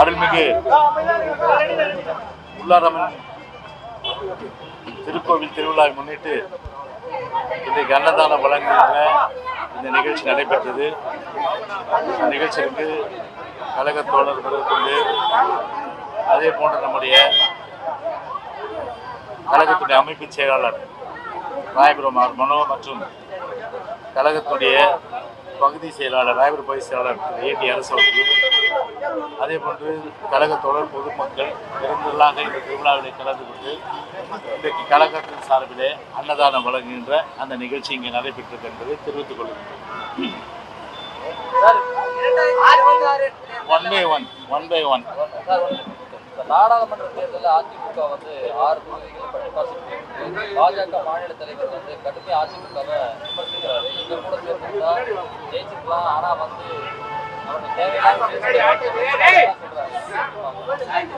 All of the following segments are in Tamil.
அருள்மிகு உள்ளாரம்மன் திருக்கோவில் திருவிழாவை முன்னிட்டு இன்றைக்கு அன்னதானம் வழங்குகின்ற இந்த நிகழ்ச்சி நடைபெற்றது. இந்த நிகழ்ச்சிக்கு கழக தோழர் முதற்கொண்டு அதே போன்ற நம்முடைய கழகத்துடைய அமைப்பு செயலாளர் ராயபுரம் மனோ மற்றும் கழகத்துடைய பகுதி செயலாளர் ராயபுரம் பகுதி செயலாளர் ஏடி அரசு அவர்கள் அதே போன்று கழக தோழர் பொதுமக்கள் பெருந்தலாக இந்த திருவிழாவிலே கலந்து கொண்டு இன்றைக்கு கழகத்தின் சார்பிலே அன்னதானம் வழங்குகின்ற அந்த நிகழ்ச்சி இங்கே நடைபெற்றது என்பதை தெரிவித்துக் கொள்கின்றேன் one by one one by one இந்த நாடாளுமன்ற தேர்தலில் அதிமுக வந்து ஆறு தொகுதிகள் பட்டிப்பாசிட்டு பாஜக மாநில தலைவர் வந்து கடுமையாக அதிமுகவை விமர்சிக்கிறாரு. எங்க கூட சேர்ந்துருந்தா ஜெயிச்சுக்கலாம். ஆனால் வந்து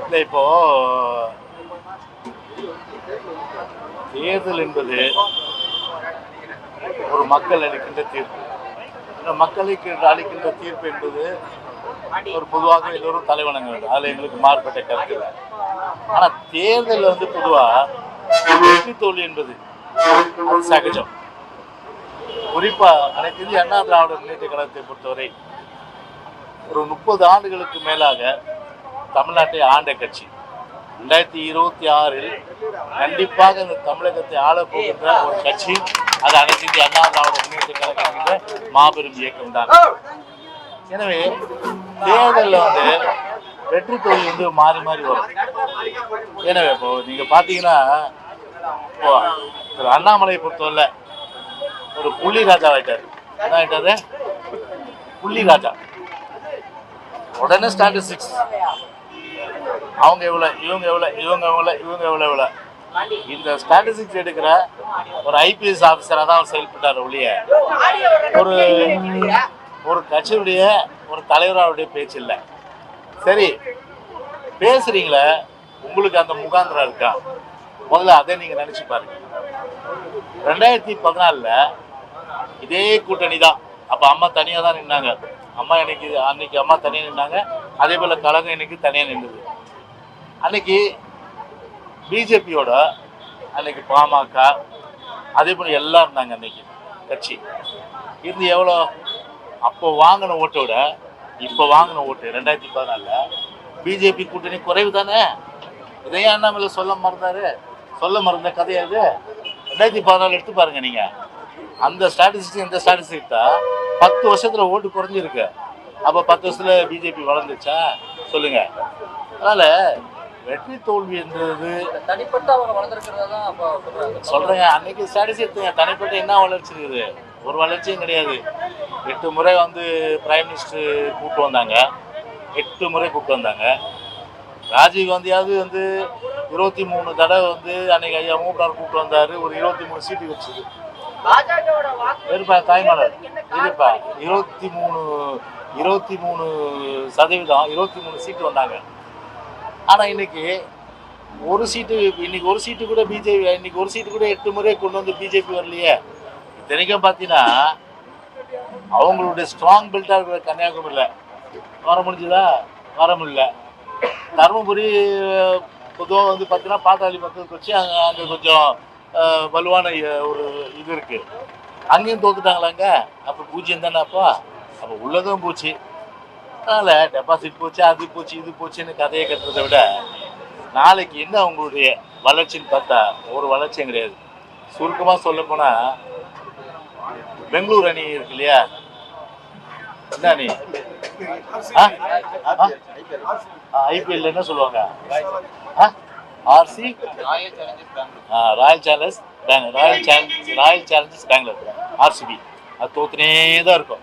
இல்லை இப்போ தேர்தல் என்பது ஒரு மக்கள் அளிக்கின்ற தீர்ப்பு. இந்த மக்களுக்கு அளிக்கின்ற தீர்ப்பு என்பது ஒரு பொதுவாக எல்லோரும் தலைவணங்க வேண்டும். அதில் எங்களுக்கு மாறுபட்ட கருத்து இல்லை. ஆனால் தேர்தல் வந்து பொதுவாக வெற்றி தோல்வி என்பது சகஜம். குறிப்பா அனைத்து இந்திய அண்ணா திராவிட முன்னேற்ற கழகத்தை பொறுத்தவரை ஒரு முப்பது ஆண்டுகளுக்கு மேலாக தமிழ்நாட்டை ஆண்ட கட்சி. ரெண்டாயிரத்தி இருபத்தி ஆறில் கண்டிப்பாக இந்த தமிழகத்தை ஆளப்போகின்ற ஒரு கட்சி அது அனைத்து இந்திய அண்ணா திராவிட முன்னேற்ற கழகம் மாபெரும் இயக்கம் தான். எனவே தேர்தலில் வந்து வெற்றி தோல்வி வந்து மாறி மாறி வரும். எனவே இப்போ நீங்க பாத்தீங்கன்னா இப்போ திரு அண்ணாமலையை பொறுத்தவரை ஒரு புள்ளி ராஜா ஆயிட்டாரு. என்ன ஆயிட்டாரு? புள்ளி ராஜா. உடனே ஸ்டாட்டிஸ்டிக்ஸ் அவங்க எவ்வளோ இவங்க எவ்வளோ இவங்க எவ்வளோ இவங்க எவ்வளோ எவ்வளோ இந்த ஸ்டாட்டிஸ்டிக்ஸ் எடுக்கிற ஒரு ஐபிஎஸ் ஆஃபீஸராக தான் அவர் செயல்பட்டார் ஒழிய. ஒரு ஒரு கட்சியுடைய ஒரு தலைவராவுடைய பேச்சு இல்லை. சரி பேசுறீங்களே உங்களுக்கு அந்த முகாந்திரம் இருக்கா? முதல்ல அதை நீங்கள் நினச்சி பாருங்க. ரெண்டாயிரத்தி பதினாலில் இதே கூட்டணி தான். அப்போ அம்மா தனியாக தான் நின்னாங்க. அம்மா இன்னைக்கு அன்னைக்கு அம்மா தனியாக நின்னாங்க. அதே போல் கழகம் இன்னைக்கு தனியாக நின்றுது அன்னைக்கு பிஜேபியோட அன்னைக்கு பாமக அதே போல் எல்லாம் இருந்தாங்க அன்னைக்கு கட்சி. இருந்து எவ்வளோ? அப்போ வாங்கின ஓட்டை விட இப்போ வாங்கின ஓட்டு ரெண்டாயிரத்தி பதினாலில் பிஜேபி கூட்டணி குறைவு தானே? இதையே அண்ணாமலை சொல்ல மறந்தாரு. சொல்ல மறந்த கதையாது ரெண்டாயிரத்தி பதினாலு எடுத்து பாருங்க நீங்கள் அந்த ஸ்டாட்டிஸ்டிக் இந்த ஸ்டாட்டிஸ்டிக் தான் பத்து வருஷத்துல ஓட்டு குறைஞ்சிருக்கு. அப்போ பத்து வருஷத்துல பிஜேபி வளர்ந்துச்சா சொல்லுங்க. அதனால வெற்றி தோல்வி என்றது தனிப்பட்ட அவங்க வளர்ந்துருக்கிறதா தான் அப்போ சொல்றாங்க. சொல்றேங்க. அன்னைக்கு ஸ்டாட்டிஸ்டிக் தனிப்பட்ட என்ன வளர்ச்சி இருக்குது? ஒரு வளர்ச்சியும் கிடையாது. எட்டு முறை வந்து பிரைம் மினிஸ்டர் கூப்பிட்டு வந்தாங்க. எட்டு முறை கூப்பிட்டு வந்தாங்க. ராஜீவ் காந்தியாவது வந்து இருபத்தி மூணு தடவை வந்து அன்னைக்கு ஐயா மூப்பனார் கூப்பிட்டு வந்தாரு. ஒரு இருபத்தி மூணு சீட்டு வச்சுது இருப்பா தாய்மானவர் இருப்பா இருபத்தி மூணு இருபத்தி மூணு சதவீதம் இருபத்தி மூணு சீட்டு வந்தாங்க. ஆனா இன்னைக்கு ஒரு சீட்டு இன்னைக்கு ஒரு சீட்டு கூட பிஜேபி இன்னைக்கு ஒரு சீட்டு கூட எட்டு முறை கொண்டு வந்து பிஜேபி வரலையே. இத்தனைக்கும் பார்த்தீங்கன்னா அவங்களுடைய ஸ்ட்ராங் பில்டாக இருக்கிற கன்னியாகுமரியில். வர முடிஞ்சுதா? வர முடியல. தருமபுரி பொதுவாக வந்து பார்த்தீங்கன்னா பாத்தாளி மக்களுக்கு வச்சு அங்கே அங்கே கொஞ்சம் வலுவான ஒரு இது இருக்கு. அங்கேயும் தோத்துட்டாங்களாங்க? அப்போ பூஜ்ஜியம் தானேப்பா அப்போ? உள்ளதும் போச்சு. அதனால் டெபாசிட் போச்சு அது போச்சு இது போச்சுன்னு கதையை கட்டுறதை விட நாளைக்கு என்ன அவங்களுடைய வளர்ச்சின்னு பார்த்தா ஒரு வளர்ச்சியும் கிடையாது. சுருக்கமாக சொல்ல போனால் பெங்களூர் அணி இருக்கு இல்லையா? என்ன அணி? ஐபிஎல் என்ன சொல்லுவாங்க? RC royal challengers Bangalore royal challenge royal challengers Bangalore RCB அது தோத்துனே தான் இருக்கும்.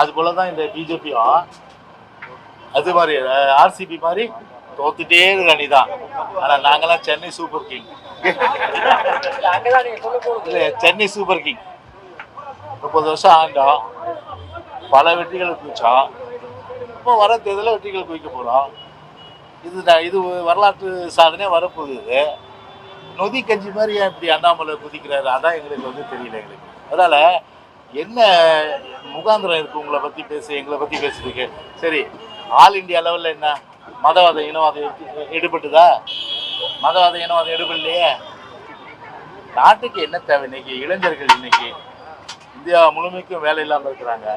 அது போல தான் இந்த பிஜேபியும் அது மாதிரி ஆர்சிபி மாதிரி தோத்துட்டே இருக்க அணி தான். ஆனால் நாங்களாம் சென்னை சூப்பர் கிங் இல்லை சென்னை சூப்பர் கிங் முப்பது வருஷம் ஆண்டோம். பல வெற்றிகளை குவிச்சோம். இப்போ வர தேர்தலில் வெற்றிகள் குவிக்க போகிறோம் இது இது வரலாற்று சாதனை வரப்போகுது. நொதி கஞ்சி மாதிரி இப்படி அண்ணாமலை குதிக்கிறாரு? அதான் எங்களுக்கு வந்து தெரியல எங்களுக்கு. அதனால் என்ன முகாந்திரம் இருக்குது உங்களை பற்றி பேச எங்களை பற்றி பேசுறதுக்கு. சரி ஆல் இந்தியா லெவலில் என்ன? மதவாத இனவாதம் எடுபட்டுதா? மதவாத இனவாதம் எடுபடலையே. நாட்டுக்கு என்ன தேவை இன்னைக்கு? இளைஞர்கள் இன்னைக்கு இந்தியா முழுமைக்கும் வேலை இல்லாமல் இருக்கிறாங்க.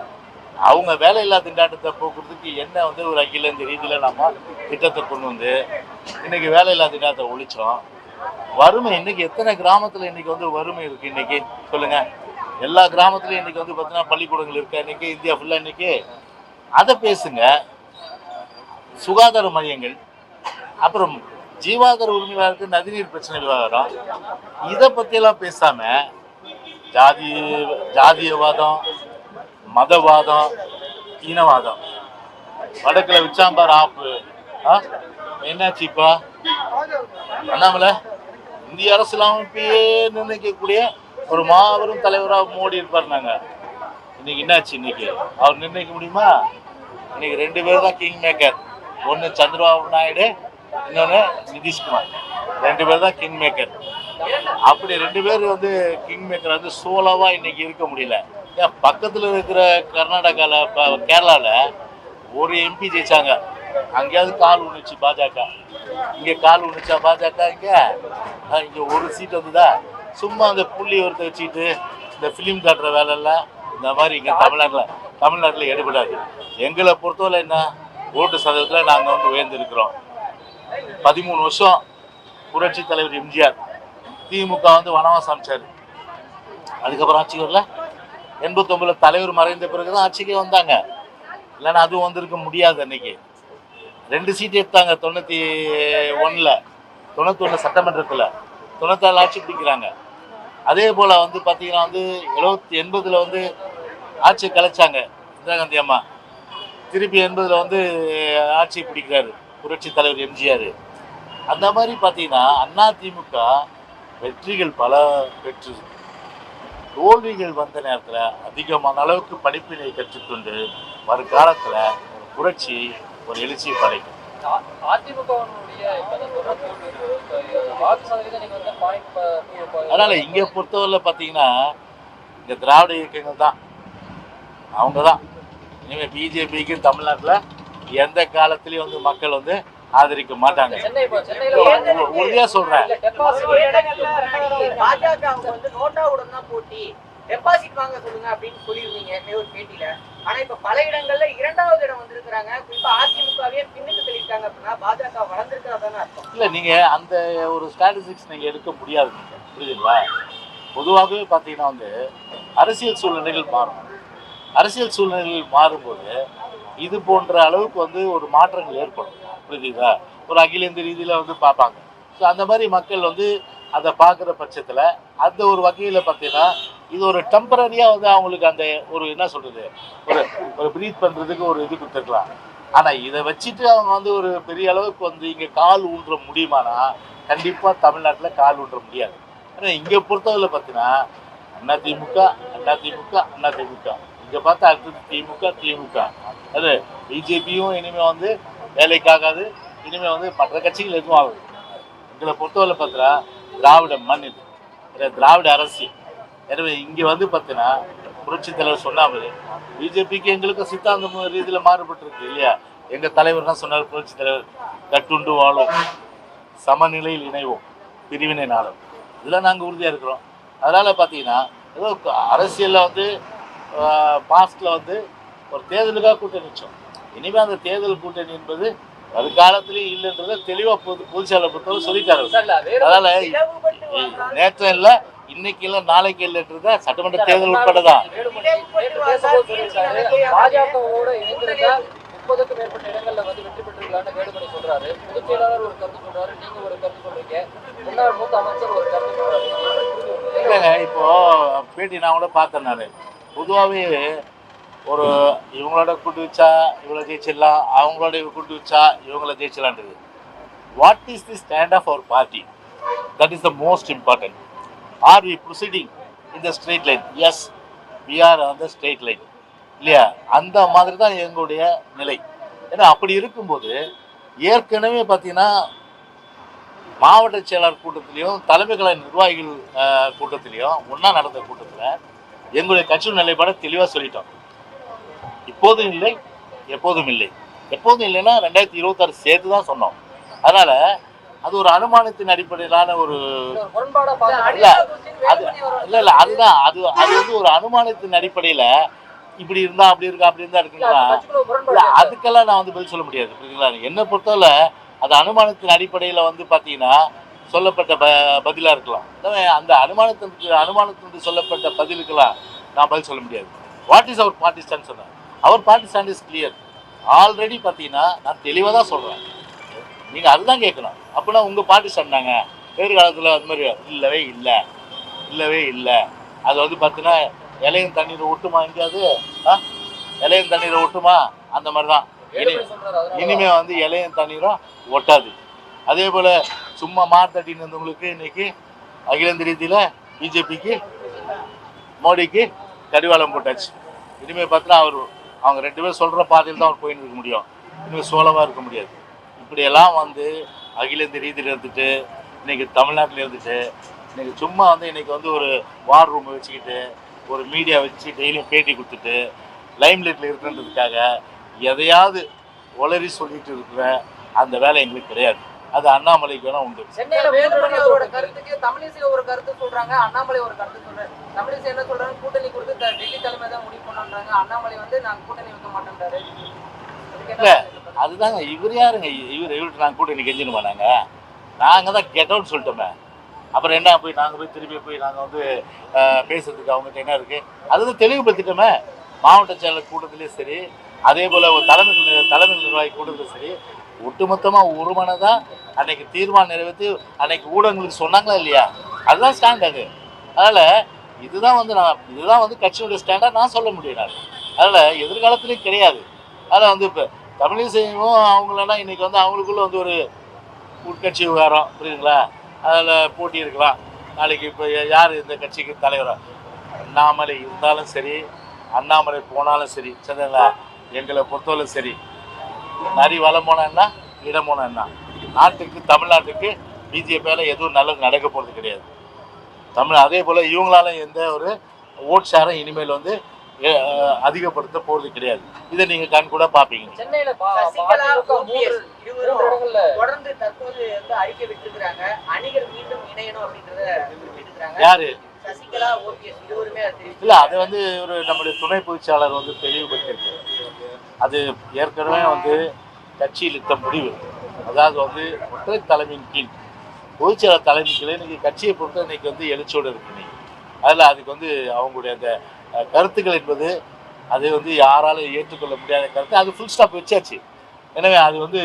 அவங்க வேலை திண்டாட்டத்தை போக்குறதுக்கு என்ன வந்து ஒரு அகில இந்த ரீதியில் நம்ம திட்டத்தை கொண்டு வந்து இன்னைக்கு வேலை திண்டாட்டத்தை ஒழிச்சோம். வறுமை இன்னைக்கு எத்தனை கிராமத்தில் இன்னைக்கு வந்து வறுமை இருக்கு இன்னைக்கு? சொல்லுங்க. எல்லா கிராமத்துலையும் இன்னைக்கு வந்து பார்த்தீங்கன்னா பள்ளிக்கூடங்கள் இருக்கு இன்னைக்கு? இந்தியா ஃபுல்லாக இன்னைக்கு? அதை பேசுங்க. சுகாதார மையங்கள். அப்புறம் ஜீவாதார உரிமையாளருக்கு நதிநீர் பிரச்சனை விவகாரம். இதை பற்றியெல்லாம் பேசாம ஜாதி ஜாதியவாதம் மதவாதம் இனவாதம். வடக்குல விச்சாம்பார் ஆப்பு. ஆ? என்னாச்சுப்பா அண்ணாமலை இந்திய அரசியலமைப்பையே நிர்ணயிக்கக்கூடிய ஒரு மாபெரும் தலைவராக மோடி இருப்பார் நாங்க. இன்னைக்கு என்னாச்சு இன்னைக்கு? அவர் நிர்ணயிக்க முடியுமா? இன்னைக்கு ரெண்டு பேர் தான் கிங் மேக்கர் ஒன்று சந்திரபாபு நாயுடு இன்னொன்று நிதிஷ்குமார். ரெண்டு பேர் தான் கிங் மேக்கர் அப்படி ரெண்டு பேர் வந்து கிங் மேக்கர் வந்து சோலோவா இன்னைக்கு இருக்க முடியல. ஏன் பக்கத்தில் இருக்கிற கர்நாடகாவில் கேரளாவில் ஒரு எம்பி ஜெயிச்சாங்க. அங்கேயாவது கால் உணுச்சு பாஜக. இங்கே கால் உணுச்சா பாஜக இங்கே? இங்கே ஒரு சீட் வந்துதா? சும்மா அந்த புள்ளி ஒருத்த வச்சுக்கிட்டு இந்த ஃபிலிம் காட்டுற வேலையெல்லாம் இந்த மாதிரி இங்கே தமிழ்நாட்டில் தமிழ்நாட்டில் எடுபடாது எங்களை பொறுத்தவரை என்ன? ஓட்டு சதவீதத்தில் நாங்கள் வந்து உயர்ந்திருக்கிறோம். பதிமூணு வருஷம் புரட்சி தலைவர் எம்ஜிஆர் திமுக வந்து வனவாசம் அமைச்சார். அதுக்கப்புறம் ஆட்சி வரல? எண்பத்தொம்பதுல தலைவர் மறைந்த பிறகு தான் ஆட்சிக்கே வந்தாங்க. இல்லைன்னா அதுவும் வந்திருக்க முடியாது அன்னைக்கு. ரெண்டு சீட்டு எடுத்தாங்க தொண்ணூற்றி ஒன்றில் தொண்ணூத்தொன்று சட்டமன்றத்தில். தொண்ணூத்தாறு ஆட்சி பிடிக்கிறாங்க. அதே போல் வந்து பார்த்தீங்கன்னா வந்து எழுபத்தி எண்பதில் வந்து ஆட்சி கலைச்சாங்க இந்திரா காந்தி அம்மா. திருப்பி எண்பதில் வந்து ஆட்சி பிடிக்கிறாரு புரட்சி தலைவர் எம்ஜிஆர். அந்த மாதிரி பார்த்தீங்கன்னா அண்ணா திமுக வெற்றிகள் பல பெற்று தோல்விகள் வந்த நேரத்தில் அதிகமான அளவுக்கு படிப்பினை கற்றுக்கொண்டு வருங்காலத்தில் ஒரு புரட்சி ஒரு எழுச்சியை படைக்கும். அதனால் இங்கே பொறுத்தவரையில் பார்த்தீங்கன்னா இந்த திராவிட இயக்கங்கள் தான். அவங்க தான் இனிமேல் பிஜேபிக்கு தமிழ்நாட்டில் எந்த காலத்துலேயும் வந்து மக்கள் வந்து ஆதரிக்க மாட்டாங்க. சொல்கிறேன் இல்ல, டெபாசிட் வாங்க சொல்லுங்க அப்படின்னு சொல்லியிருந்தீங்க ஒரு பேட்டியில. ஆனா இப்ப பல இடங்கள்ல இரண்டாவது இடம் வந்திருக்கிறாங்க. குறிப்பா அதிமுகவே பின்னுக்கு தெளிவிட்டாங்க அப்படின்னா பாஜக வளர்ந்துருக்கிறதான அர்த்தம். இல்லை நீங்கள் அந்த ஒரு ஸ்டாட்டிஸ்டிக்ஸ் நீங்கள் எடுக்க முடியாது புரியுதுங்களா? பொதுவாகவே பார்த்தீங்கன்னா வந்து அரசியல் சூழ்நிலைகள் மாறும். அரசியல் சூழ்நிலைகள் மாறும்போது இது போன்ற அளவுக்கு வந்து ஒரு மாற்றங்கள் ஏற்படும். புரியுதுங்களா ஒரு அகில இந்திய ரீதியில் வந்து பார்ப்பாங்க. ஸோ அந்த மாதிரி மக்கள் வந்து அதை பார்க்குற பட்சத்தில் அந்த ஒரு வகையில் பார்த்தீங்கன்னா இது ஒரு டெம்பரரியாக வந்து அவங்களுக்கு அந்த ஒரு என்ன சொல்கிறது ஒரு ஒரு ப்ரீத் பண்ணுறதுக்கு ஒரு இது கொடுத்துருக்கலாம். ஆனால் இதை வச்சுட்டு அவங்க வந்து ஒரு பெரிய அளவுக்கு வந்து இங்கே கால் ஊன்ற முடியுமானா கண்டிப்பாக தமிழ்நாட்டில் கால் ஊன்ற முடியாது. ஆனால் இங்கே பொறுத்தவரை பார்த்தீங்கன்னா அண்ணா திமுக அண்ணா திமுக அண்ணா திமுக. இங்கே பார்த்தா அடுத்தது திமுக திமுக. அது பிஜேபியும் இனிமேல் வந்து வேலைக்காகாது. இனிமேல் வந்து மற்ற கட்சிகள் எதுவும் ஆகுது எங்களை பொறுத்தவரை பார்த்தீங்கன்னா திராவிட மண் இது. திராவிட அரசியல் எனவே இங்கே வந்து பார்த்தீங்கன்னா புரட்சி தலைவர் சொன்னாமல் பிஜேபிக்கு எங்களுக்கு சித்தாந்தம் ரீதியில் மாறுபட்டிருக்கு இல்லையா? எங்கள் தலைவர் தான் சொன்னார் புரட்சி தலைவர் கட்டுண்டு வாழும் சமநிலையில் இணைவோம் பிரிவினை நாளும் இதெல்லாம் நாங்கள் உறுதியாக இருக்கிறோம். அதனால் பார்த்தீங்கன்னா ஏதோ அரசியலில் வந்து பாஸ்டில் வந்து ஒரு தேர்தலுக்காக கூட்டணி வச்சோம். இனிமேல் அந்த தேர்தல் கூட்டணி என்பது வருங்காலத்திலேயும் இல்லைன்றதை தெளிவாக பொது பொதுச்செயலை பொறுத்தவரை சொல்லிட்டாரு அதனால நேற்று இல்லை இன்னைக்கு இல்லை நாளைக்கு இல்லைன்றத சட்டமன்ற தேர்தல் உட்பட தான் வேலுமணி நேற்று பேசும்போது சொல்லியிருக்காரு. பாஜகவோட இணைந்திருந்தா முப்பதுக்கும் மேற்பட்ட இடங்கள்ல வந்து வெற்றி பெற்றிருக்கலாம்னு வேலுமணி சொல்றாரு. பொதுச் செயலாளர் ஒரு கருத்து சொல்றாரு நீங்க ஒரு கருத்து சொல்றீங்க. முன்னாள் மூத்த அமைச்சர் ஒரு கருத்து சொல்றாரு. இல்லைங்க இப்போ பேட்டி நான் கூட பார்த்தேன் நான். பொதுவாகவே ஒரு இவங்களோட கூட்டு வச்சா இவங்கள ஜெயிச்சிடலாம் அவங்களோட இவங்க கூட்டு வச்சா இவங்கள ஜெயிச்சிடலான்றது. What is the stand of our party that is the most important are we proceeding in the straight line as we are on the straight line இல்லையா? அந்த மாதிரி தான் எங்களுடைய நிலை. ஏன்னா அப்படி இருக்கும்போது ஏற்கனவே பார்த்தீங்கன்னா மாவட்ட செயலாளர் கூட்டத்திலையும் தலைமை நிர்வாகிகள் கூட்டத்திலையும் ஒன்றா நடந்த கூட்டத்தில் எங்களுடைய கட்சியின் நிலைப்பாடை தெளிவாக சொல்லிட்டோம். இப்போதும் இல்லை எப்போதும் இல்லை. எப்போதும் இல்லைன்னா ரெண்டாயிரத்தி இருபத்தாறு சேர்த்து தான் சொன்னோம். அதனால அது ஒரு அனுமானத்தின் அடிப்படையிலான ஒரு இல்ல, அது இல்ல இல்ல அதுதான் அது அது வந்து ஒரு அனுமானத்தின் அடிப்படையில இப்படி இருந்தா அப்படி இருக்கா அப்படி இருந்தா இல்ல, இருக்குங்களா? இல்ல அதுக்கெல்லாம் நான் வந்து பதில் சொல்ல முடியாது புரியுதுங்களா? என்னை பொறுத்தவரை அது அனுமானத்தின் அடிப்படையில வந்து பாத்தீங்கன்னா சொல்லப்பட்ட ப பதிலா இருக்கலாம். அந்த அனுமானத்திற்கு அனுமானத்திற்கு சொல்லப்பட்ட பதிலுக்கெல்லாம் நான் பதில் சொல்ல முடியாது. What is our party stand சொன்னேன் our party stand is clear already பார்த்தீங்கன்னா நான் தெளிவாக தான் சொல்கிறேன் நீங்கள் அதுதான் கேட்கணும். அப்படின்னா உங்கள் பார்ட்டி சொன்னாங்க எதிர்காலத்தில் அது மாதிரி இல்லவே இல்லை. இல்லவே இல்லை. அது வந்து பார்த்தீங்கன்னா இலையும் தண்ணீரை ஒட்டுமா எங்கேயாவது? ஆ? இலையும் தண்ணீரை ஒட்டுமா அந்த மாதிரி தான். இனி எடுபடி சொல்றாரு அதனால இனிமே வந்து இலையும் தண்ணீரும் ஒட்டாது. அதே போல் சும்மா மார்த்தட்டின்னு இருந்தவங்களுக்கு இன்னைக்கு அகில இந்திய ரீதியில் பிஜேபிக்கு மோடிக்கு கடிவாளம் போட்டாச்சு. இனிமேல் பார்த்தா அவர் அவங்க ரெண்டு பேரும் சொல்கிற பாதையில் தான் அவர் போயின்னு இருக்க முடியும். இன்னும் சோலவாக இருக்க முடியாது. இப்படியெல்லாம் வந்து அகில இந்திய ரீதியில் இருந்துட்டு இன்னைக்கு தமிழ்நாட்டில் இருந்துட்டு இன்றைக்கி சும்மா வந்து இன்னைக்கு வந்து ஒரு வார் ரூம் வச்சுக்கிட்டு ஒரு மீடியா வச்சு டெய்லியும் பேட்டி கொடுத்துட்டு லைம் லைட்டில் இருக்குன்றதுக்காக எதையாவது உளறி சொல்லிட்டு இருக்கிற அந்த வேலை எங்களுக்கு கிடையாது. அது அண்ணாமலைக்கு வேணா உண்டு. சென்னையில வேலுமணி அவரோட கருத்துக்கு தமிழிசை ஒரு கருத்து சொல்றாங்க அண்ணாமலை ஒரு கருத்து சொல்றாரு. தமிழிசை என்ன சொல்றாங்க கூட்டணி கொடுத்து டெல்லி தலைமை தான் முடிவு பண்ணாங்க அண்ணாமலை வந்து நாங்க கூட்டணி வைக்க மாட்டேன்றாரு. இல்ல. அதுதாங்க இவர் யாருங்க? இவர் இவர்கிட்ட நாங்கள் கூட்டணி கெஞ்சினுமா நாங்கள் நாங்கள் தான் கெட் அவுட் சொல்லிட்டோமே. அப்புறம் என்ன போய் நாங்கள் போய் திருப்பி போய் நாங்கள் வந்து பேசுறதுக்கு அவங்ககிட்ட என்ன இருக்குது அதுதான் தெளிவுபடுத்திட்டோமே. மாவட்ட செயலர் கூட்டத்திலையும் சரி அதே போல் தலைமை தலைமை நிர்வாகி கூட்டத்திலும் சரி ஒட்டுமொத்தமாக ஒரு மனதாக அன்னைக்கு தீர்மானம் நிறைவேற்றி அன்னைக்கு ஊடகங்களுக்கு சொன்னாங்களா இல்லையா? அதுதான் ஸ்டாண்ட் அது அதனால் இதுதான் வந்து நான் இதுதான் வந்து கட்சியுடைய ஸ்டாண்டாக நான் சொல்ல முடியும் நான். அதனால் எதிர்காலத்துலேயும் கிடையாது. அதில் வந்து இப்போ தமிழிசையும் அவங்களெல்லாம் இன்றைக்கி வந்து அவங்களுக்குள்ளே வந்து ஒரு உட்கட்சி விவகாரம் புரியுதுங்களா? அதில் போட்டி இருக்கலாம். நாளைக்கு இப்போ யார் இந்த கட்சிக்கு தலைவராக அண்ணாமலை இருந்தாலும் சரி அண்ணாமலை போனாலும் சரி சரிங்களா? எங்களை பொறுத்தவரை சரி. நரி வளம் போனா என்ன? இடம் போனா என்ன? நாட்டுக்கு தமிழ்நாட்டுக்கு பிஜேபியால் எதுவும் நல்லது நடக்க போகிறது கிடையாது. தமிழ் அதே போல் இவங்களால எந்த ஒரு ஓட் ஷேரும் இனிமேல் வந்து அதிகப்படுத்த போகிறது கிடையாது. இதை நீங்கள் கண் கூட பார்ப்பீங்க. தொடர்ந்து தற்போது வந்து அறிக்கை விட்டுருக்காங்க அணிகள் மீண்டும் இணையணும் அப்படின்றத குறிப்பிட்டிருக்காங்க யாரு. இல்லை அது வந்து ஒரு நம்முடைய துணை பொதுச்சாளர் வந்து தெளிவுபடுத்தியிருக்கு அது ஏற்கனவே வந்து கட்சியில் இருந்த முடிவு. அதாவது வந்து ஒற்றை தலைமையின் கீழ் பொதுச்செயலாளர் தலைமையின் கீழே இன்னைக்கு கட்சியை பொறுத்த இன்னைக்கு வந்து எழுச்சியோடு இருக்கு இன்னைக்கு. அதில் அதுக்கு வந்து அவங்களுடைய அந்த கருத்துக்கள் என்பது அது வந்து யாராலும் ஏற்றுக்கொள்ள முடியாத கருத்து. அது ஃபுல் ஸ்டாப் வச்சாச்சு. எனவே அது வந்து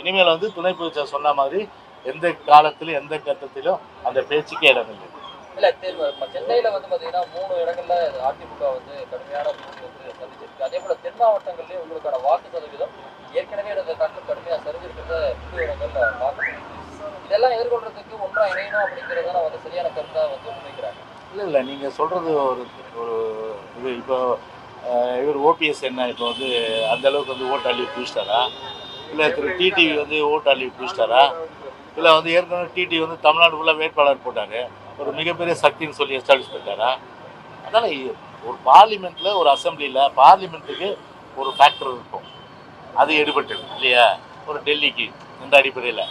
இனிமேல் வந்து துணை பொதுச்செயலர் சொன்ன மாதிரி எந்த காலத்திலும் எந்த கட்டத்திலும் அந்த பேச்சுக்கே இடமில்லை. இல்லை தேர்வு இப்ப வந்து பார்த்தீங்கன்னா மூணு இடங்கள்ல அதிமுக வந்து கடுமையான தோல்வி வந்து சந்திச்சிருக்கு. அதே போல் தென் மாவட்டங்கள்லேயும் உங்களுக்கான வாக்கு சதவீதம் ஏற்கனவே இடத்தை காட்டிலும் கடுமையாக சரிஞ்சிருக்கிறத புதிய இடங்களில் பார்க்க இதெல்லாம் எதிர்கொள்றதுக்கு ஒன்றா இணையணும் அப்படிங்கறத வந்து சரியான கருத்தாக வந்து முன்வைக்கிறாங்க இல்லை இல்லை நீங்கள் சொல்கிறது ஒரு ஒரு இது இப்போ இவர் ஓபிஎஸ் என்ன இப்போ வந்து அந்த அளவுக்கு வந்து ஓட்டு அள்ளி பிடிச்சிட்டாரா இல்லை திரு டிடிவி வந்து ஓட்டு அள்ளி பிடிச்சிட்டாரா இல்லை வந்து ஏற்கனவே டிடிவி வந்து தமிழ்நாடு ஃபுல்லாக வேட்பாளர் போட்டார். ஒரு மிகப்பெரிய சக்தின்னு சொல்லி எஸ்டாப்ளிஷ் பண்ணிட்டாரா? அதனால் ஒரு பார்லிமெண்ட்டில் ஒரு அசம்பிளியில் பார்லிமெண்ட்டுக்கு ஒரு ஃபேக்டர் இருக்கும். அது எடுபட்டு இல்லையா? ஒரு டெல்லிக்கு இந்த அடிப்படையில்.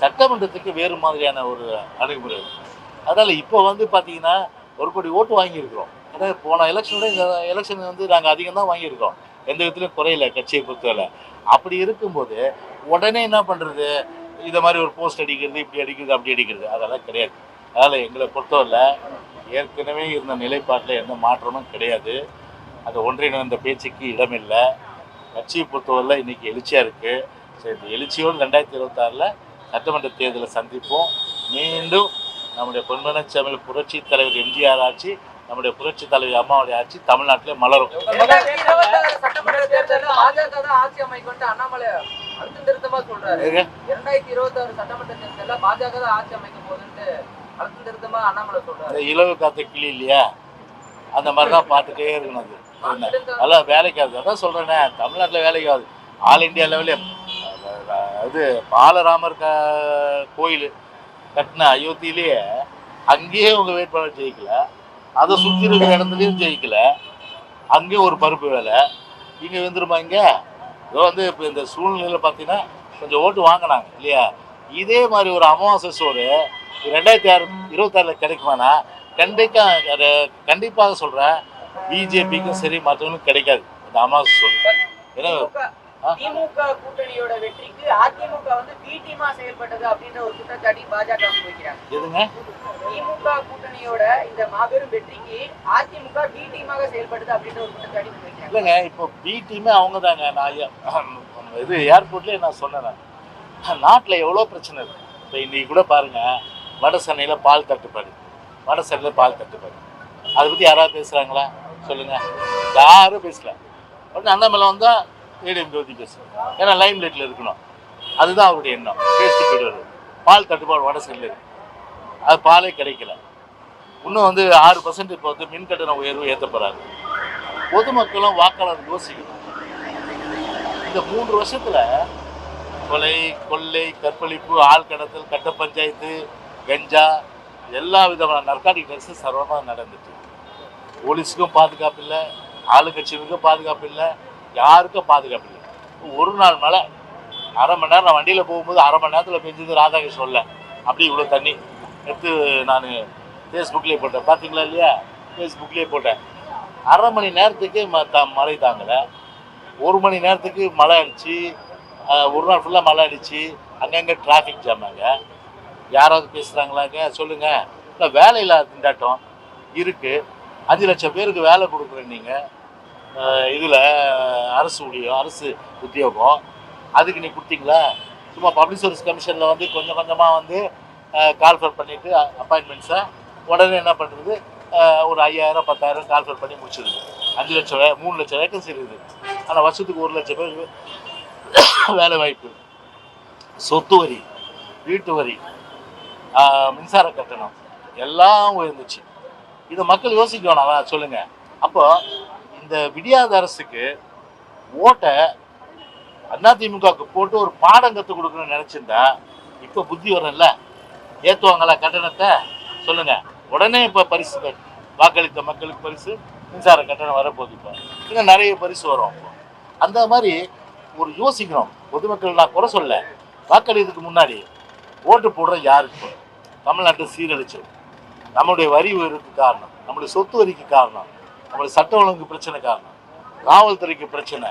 சட்டமன்றத்துக்கு வேறு மாதிரியான ஒரு அணுகுமுறை இருக்கு. அதனால் இப்போ வந்து பார்த்தீங்கன்னா ஒரு கோடி ஓட்டு வாங்கியிருக்கிறோம். அதாவது போன எலெக்ஷனோட இந்த எலெக்ஷன் வந்து நாங்கள் அதிகம் தான் வாங்கியிருக்கோம் எந்த விதத்துலையும் குறையில கட்சியை பொறுத்தவரை. அப்படி இருக்கும்போது உடனே என்ன பண்ணுறது இதை மாதிரி ஒரு போஸ்ட் அடிக்கிறது இப்படி அடிக்கிறது அப்படி அடிக்கிறது அதெல்லாம் கிடையாது. அதனால் எங்களை பொறுத்தவரை ஏற்கனவே இருந்த நிலைப்பாட்டில் எந்த மாற்றமும் கிடையாது. அது ஒன்றிணைந்த பேச்சுக்கு இடமில்லை. கட்சியை பொறுத்தவரை இன்னைக்கு எழுச்சியாக இருக்குது சரி இந்த எழுச்சியோடு ரெண்டாயிரத்தி இருபத்தாறில் சட்டமன்ற தேர்தலை சந்திப்போம். மீண்டும் நம்முடைய பொன்மனச்சமிழ் புரட்சி தலைவர் எம்ஜிஆர் ஆட்சி நம்முடைய புரட்சி தலைவர் அம்மாவுடைய ஆட்சி தமிழ்நாட்டில் மலரும். ரெண்டாயிரத்தி இருபத்தாறு சட்டமன்ற தேர்தலில் பாஜக தான் ஆட்சி அமைக்கும் அண்ணாமலை இலவு காத்த கிளி இல்லையா? அந்த மாதிரி தான் பார்த்துட்டே இருக்கணும் அது? அதெல்லாம் வேலைக்கு ஆகுது. அதான் சொல்கிறேனே தமிழ்நாட்டில் வேலைக்கு ஆகுது. ஆல் இந்தியா லெவலில் இது பாலராமர் க கோயில் கட்டின அயோத்தியிலேயே அங்கேயே உங்கள் வேட்பாளர் ஜெயிக்கல. அதை சுற்றி இருக்கிற இடத்துலையும் ஜெயிக்கல. அங்கேயும் ஒரு பருப்பு வேலை. இங்கே வந்துருமா இங்கே? இதோ வந்து இப்போ இந்த சூழ்நிலையில் பார்த்தீங்கன்னா கொஞ்சம் ஓட்டு வாங்கினாங்க இல்லையா? இதே மாதிரி ஒரு அமாவாசை சோறு ரெண்டாயிரத்தி ஆறு இருபத்தாறில் கிடைக்குமானா கண்டிப்பாக கண்டிப்பாக சொல்கிறேன் பிஜேபிக்கும் சரி மற்றவங்களுக்கும் கிடைக்காது. இந்த அமாவாசை சோறு. ஏன்னா திமுக கூட்டணியோட வெற்றிக்கு அதிமுக வந்து டீமா செயல்பட்டது அப்படின்ற ஒரு குற்றச்சாட்டி பாஜக எதுங்க? திமுக கூட்டணியோட இந்த மாபெரும் வெற்றிக்கு அதிமுக பி டீமாக செயல்பட்டது அப்படின்ற ஒரு குற்றச்சாட்டி இல்லைங்க இப்போ டீமே அவங்க தாங்க நான் இது ஏர்போர்ட்லேயே நான் சொன்னேன். நாட்டில் எவ்வளோ பிரச்சனை இருக்கு? இப்போ இன்னைக்கு கூட பாருங்க வட சென்னையில் பால் தட்டுப்பாடு. வட சென்னையில் பால் தட்டுப்பாடு. அதை பற்றி யாராவது பேசுகிறாங்களா சொல்லுங்கள் யாரும் பேசல. உடனே அண்ணாமலை வந்தால் ஏடிஎம் ஜோதி பேசுகிறோம் ஏன்னா லைம் லைட்டில் இருக்கணும். அதுதான் அவருடைய எண்ணம். பேசிட்டு போயிடுவார் பால் தட்டுப்பாடு வட சென்னையில் அது பாலே கிடைக்கல. இன்னும் வந்து ஆறு பர்சன்ட் இப்போ வந்து மின் கட்டண உயர்வு ஏற்ற போகிறாங்க பொதுமக்களும் வாக்காளர் யோசிக்கணும். இந்த மூன்று வருஷத்தில் கொலை கொள்ளை கற்பழிப்பு ஆள் கடத்தல் கட்ட பஞ்சாயத்து கஞ்சா எல்லா விதமான நர்காட்டிக் ட்ரக்ஸும் சர்வமாக நடந்துட்டு போலீஸுக்கும் பாதுகாப்பு இல்லை ஆளுங்கட்சிகளுக்கும் பாதுகாப்பு இல்லை யாருக்கும் பாதுகாப்பு இல்லை. ஒரு நாள் மழை அரை மணி நேரம் நான் வண்டியில் போகும்போது அரை மணி நேரத்தில் பெஞ்சது ராதாகிருஷ்ணன்ல அப்படி இவ்வளோ தண்ணி எடுத்து நான் ஃபேஸ்புக்லேயே போட்டேன். பார்த்தீங்களா இல்லையா? ஃபேஸ்புக்லேயே போட்டேன். அரை மணி நேரத்துக்கு ம த மழை தாங்கலை. ஒரு மணி நேரத்துக்கு மழை அடிச்சு ஒரு நாள் ஃபுல்லாக மழை அடிச்சு அங்கங்கே டிராஃபிக் ஜாமாங்க யாராவது பேசுகிறாங்களாங்க சொல்லுங்கள் இல்லை வேலை இல்லாத திண்டாட்டம் இருக்குது அஞ்சு லட்சம் பேருக்கு வேலை கொடுக்குற நீங்கள் இதில் அரசு ஊழியம் அரசு உத்தியோகம். அதுக்கு நீ கொடுத்தீங்களா? சும்மா பப்ளிக் சர்வீஸ் கமிஷனில் வந்து கொஞ்சம் கொஞ்சமாக வந்து கால்ஃபர் பண்ணிவிட்டு அப்பாயின்மெண்ட்ஸை உடனே என்ன பண்ணுறது ஒரு ஐயாயிரம் பத்தாயிரம் கால்ஃபர் பண்ணி முடிச்சிருது அஞ்சு லட்சம் மூணு லட்சம் வேக்கன்சி இருக்குது. ஆனால் வருஷத்துக்கு ஒரு லட்சம் பேர் வேலை வாய்ப்பு. சொத்து வரி வீட்டு வரி மின்சார கட்டணம் எல்லாம் உயர்ந்துச்சு. இதை மக்கள் யோசிக்கணும் அதான் சொல்லுங்க. அப்போ இந்த விடியாத அரசுக்கு ஓட்டை அதிமுகவுக்கு போட்டு ஒரு பாடம் கற்றுக் கொடுக்கணும்னு நினச்சிருந்தா இப்போ புத்தி வரும்ல? ஏற்றுவாங்களா கட்டணத்தை? சொல்லுங்க. உடனே இப்போ பரிசு வாக்களித்த மக்களுக்கு பரிசு மின்சார கட்டணம் வரப்போகுது இப்போ. இன்னும் நிறைய பரிசு வரும் அந்த மாதிரி ஒரு யோசிக்கணும் பொதுமக்கள் நான் குறை சொல்ல வாக்களிக்கிறதுக்கு முன்னாடி ஓட்டு போடுற யாருக்கு தமிழ்நாட்டை சீரழிச்சது நம்மளுடைய வரி உயர்வுக்கு காரணம் நம்மளுடைய சொத்து வரிக்கு காரணம் நம்மளுடைய சட்ட ஒழுங்கு பிரச்சனை காரணம் காவல்துறைக்கு பிரச்சனை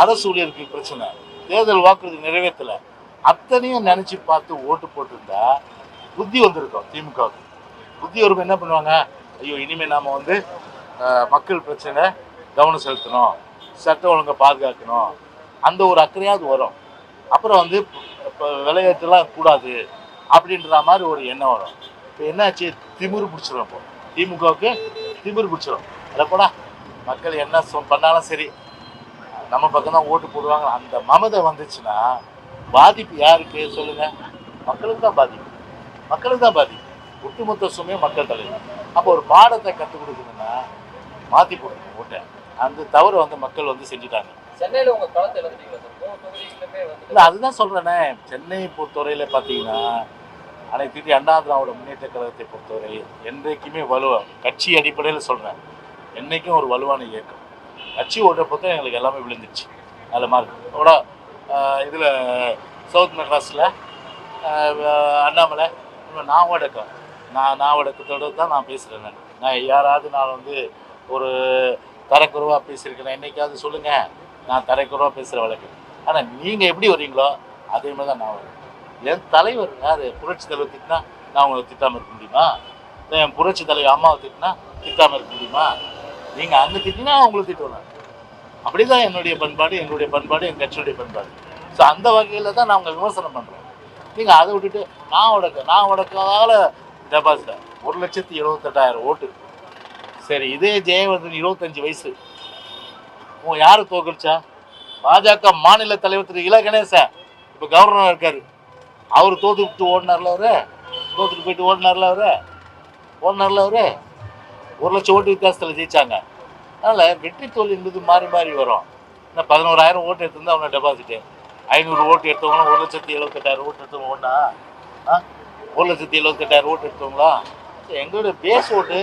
அரசு ஊழியருக்கு பிரச்சனை தேர்தல் வாக்குறுதி நிறைவேற்றலை. அத்தனையும் நினச்சி பார்த்து ஓட்டு போட்டிருந்தா புத்தி வந்திருக்கும் திமுகவுக்கு. புத்தி வரும்போது என்ன பண்ணுவாங்க? ஐயோ இனிமேல் நாம் வந்து மக்கள் பிரச்சனை கவனம் செலுத்தணும் சட்ட ஒழுங்கை பாதுகாக்கணும் அந்த ஒரு அக்கறையாவது வரும். அப்புறம் வந்து இப்போ விளையாட்டுலாம் கூடாது அப்படின்ற மாதிரி ஒரு எண்ணம் வரும். இப்போ என்னாச்சு? திமிரு பிடிச்சிரும் இப்போ. திமுகவுக்கு திமிரு பிடிச்சிரும். அதை கூட மக்கள் என்ன சொ பண்ணாலும் சரி நம்ம பக்கம் தான் ஓட்டு போடுவாங்க. அந்த மமதை வந்துச்சுன்னா பாதிப்பு யாருக்கு சொல்லுங்க? மக்களுக்கு தான் பாதிப்பு. மக்களுக்கு தான் பாதிப்பு. ஒட்டுமொத்த சுமையும் மக்கள் தலைவர். அப்போ ஒரு பாடத்தை கற்றுக் கொடுக்குதுன்னா மாற்றி போடுங்க ஓட்டை. அந்த தவறை வந்து மக்கள் வந்து செஞ்சுட்டாங்க. சென்னையில் உங்கள் களத்தை இழந்துட்டீங்களா சார்? மூணு தொகுதிகளுமே வந்து இல்லை அதுதான் சொல்கிறேனே சென்னை பொறுத்தவரையில் பார்த்தீங்கன்னா அனைத்து இந்திய அண்ணா திராவிட முன்னேற்ற கழகத்தை பொறுத்தவரை என்றைக்குமே வலுவா கட்சி அடிப்படையில் சொல்கிறேன் என்றைக்கும் ஒரு வலுவான இயக்கம். கட்சி ஓட்ட பொறுத்த எங்களுக்கு எல்லாமே விழுந்துச்சு அதில் மார்க் கூட இதில் சவுத் மெட்ராஸில் அண்ணாமலை நாவடக்கம் நான் வடக்கம் நான் நான் வடக்கத்தோடு தான் நான் பேசுகிறேன் நான். நான் யாராவது நான் வந்து ஒரு தரக்குறைவாக பேசியிருக்கிறேன் என்றைக்காவது சொல்லுங்கள் நான் தரக்குறைவாக பேசுகிற வழக்கு. ஆனால் நீங்கள் எப்படி வரீங்களோ அதே மாதிரி தான் நான் வரேன் என் தலைவர் யார்? புரட்சி தலைவர் திட்டினா நான் உங்களை திட்டாமல் இருக்க முடியுமா? இல்லை என் புரட்சி தலைவர் அம்மாவை திட்டினா திட்டாமல் இருக்க முடியுமா? நீங்கள் அங்கே திட்டினா உங்களை திட்டுவேன் அப்படி தான் என்னுடைய பண்பாடு என்னுடைய பண்பாடு என் கட்சியுடைய பண்பாடு. ஸோ அந்த வகையில் தான் நாங்கள் விமர்சனம் பண்ணுறோம் நீங்கள் அதை விட்டுட்டு நான் உடக்க நான் உடக்கால டெபாசிட் ஒரு லட்சத்தி எழுபத்தெட்டாயிரம் ஓட்டு சரி இதே ஜெயவர்தன் இருபத்தஞ்சி வயசு. யாரு தோக்கடிச்சா? பாஜக மாநில தலைவர் திரு இல கணேசன். இப்போ கவர்னர் இருக்காரு. அவர் தோத்து விட்டு ஓடினார்ல அவரு? தோத்துட்டு போயிட்டு ஓடினார்ல அவரு? ஓடினார்ல அவரு? ஒரு லட்சம் ஓட்டு வித்தியாசத்தில் ஜெயிச்சாங்க. அதனால் வெற்றி தோல் என்பது மாறி மாறி வரும். இந்த பதினோராயிரம் ஓட்டு எடுத்திருந்தா அவனை டெபாசிட்டு ஐநூறு ஓட்டு எடுத்தவங்களும் ஒரு லட்சத்தி எழுபத்தெட்டாயிரம் ஓட்டு எடுத்தவங்க ஓட்டா ஆ? ஒரு லட்சத்தி எழுபத்தெட்டாயிரம் ஓட்டு எடுத்தவங்களா? எங்களுடைய பேஸ் ஓட்டு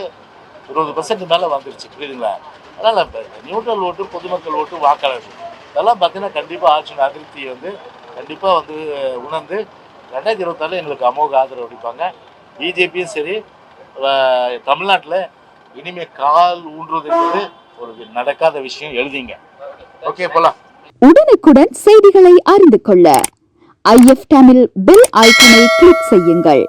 இருபது பர்சன்ட் மேலே வந்துருச்சு புரியுதுங்களா? அதனால் நியூட்ரல் ஓட்டு பொதுமக்கள் ஓட்டு வாக்காளர் இதெல்லாம் பார்த்தீங்கன்னா கண்டிப்பாக ஆட்சியின் அதிருப்தியை வந்து கண்டிப்பாக வந்து உணர்ந்து ரெண்டாயிரத்தி இருபத்தாலு எங்களுக்கு அமோக ஆதரவு அளிப்பாங்க. பிஜேபியும் சரி தமிழ்நாட்டில் இனிமேல் கால் ஊன்றுவது என்பது ஒரு நடக்காத விஷயம் எழுதிங்க. ஓகே போலாம். உடனுக்குடன் செய்திகளை அறிந்து கொள்ள ஐஎஃப் தமிழ் பெல் ஐக்கனை கிளிக் செய்யுங்கள்.